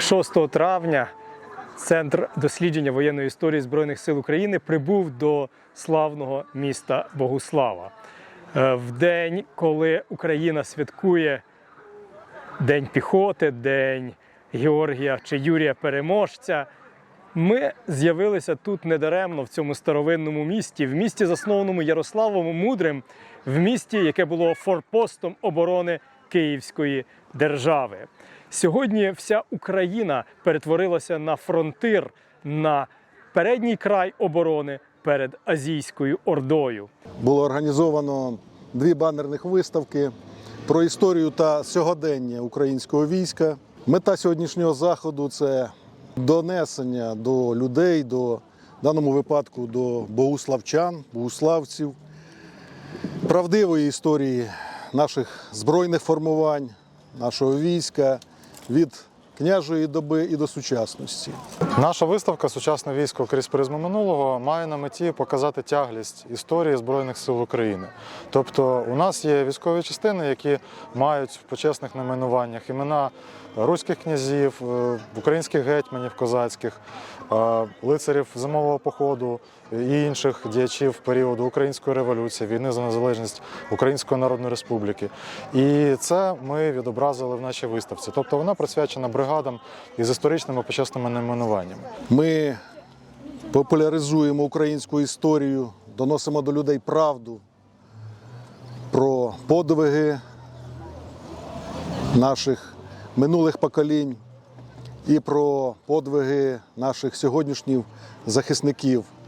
6 травня Центр дослідження воєнної історії Збройних сил України прибув до славного міста Богуслава. Е, В день, коли Україна святкує День піхоти, День Георгія чи Юрія Переможця. Ми з'явилися тут недаремно в цьому старовинному місті, в місті, заснованому Ярославом Мудрим, в місті, яке було форпостом оборони Київської держави. Сьогодні вся Україна перетворилася на фронтир, на передній край оборони перед Азійською Ордою. Було організовано дві банерних виставки про історію та сьогодення українського війська. Мета сьогоднішнього заходу це донесення до людей, до в даному випадку до богуславчан, богуславців, правдивої історії наших збройних формувань, нашого війська від княжої доби і до сучасності. Наша виставка Сучасне військо крізь призму минулого має на меті показати тяглість історії Збройних сил України. Тобто, у нас є військові частини, які мають в почесних найменуваннях імена руських князів, е, українських гетьманів козацьких, е, лицарів зимового походу і інших діячів періоду Української революції, війни за незалежність Української Народної Республіки. І це ми відобразили в нашій виставці. Тобто вона присвячена бригадам із історичними почесними найменуваннями. Ми популяризуємо українську історію, доносимо до людей правду про подвиги наших минулих поколінь і про подвиги наших сьогоднішніх захисників